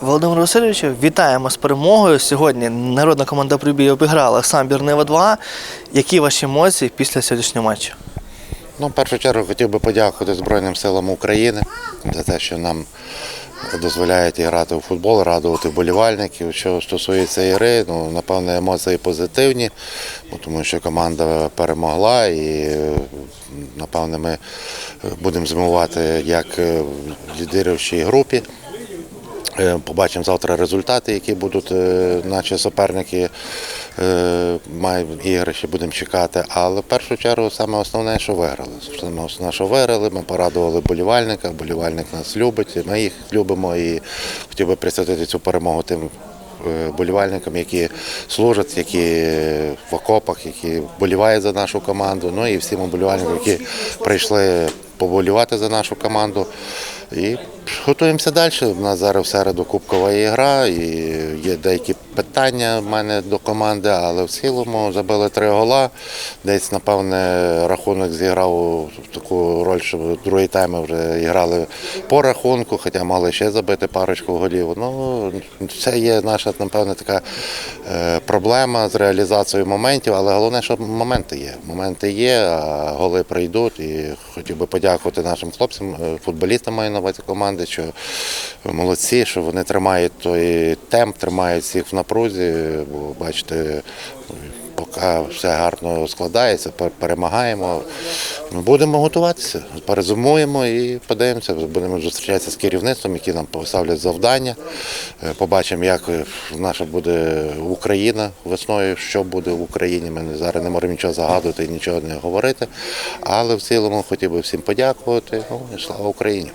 Володимир Васильович, вітаємо з перемогою. Сьогодні народна команда Прибій обіграла самбір Нива 2. Які ваші емоції після сьогоднішнього матчу? Ну, в першу чергу хотів би подякувати Збройним силам України за те, що нам дозволяють грати у футбол, радувати вболівальників. Що стосується ігри, ну, напевно, емоції позитивні, тому що команда перемогла і, напевно, ми будемо зимувати як в лідируючій групі. Е, Побачимо завтра результати, які будуть е, наші суперники е, мають ігри, будемо чекати. Але в першу чергу саме основне, що виграли. Саме основне, що виграли, ми порадували болівальника, болівальник нас любить, ми їх любимо і хотів би присвятити цю перемогу тим болівальникам, які служать, які в окопах, які болівають за нашу команду. Ну і всім болівальникам, які прийшли поболівати за нашу команду. І готуємося далі. У нас зараз в середу кубкова ігра, і є деякі питання в мене до команди, але в цілому забили три гола. Десь, напевне, рахунок зіграв таку роль, що другий тайм вже грали по рахунку, хоча мали ще забити парочку голів. Ну, це є наша, напевне, така е, проблема з реалізацією моментів, але головне, що моменти є. Моменти є, а голи прийдуть. І хотів би подякувати нашим хлопцям, е, футболістам маю на увазі команди, що молодці, що вони тримають той темп, тримають всіх в напрузі. Бо бачите, поки все гарно складається, перемагаємо. Ми будемо готуватися, перезумуємо і подивимося. Будемо зустрічатися з керівництвом, які нам поставлять завдання. Е, Побачимо, як наша буде Україна весною, що буде в Україні. Ми зараз не можемо нічого загадувати і нічого не говорити. Але в цілому хотів би всім подякувати. Ну і слава Україні.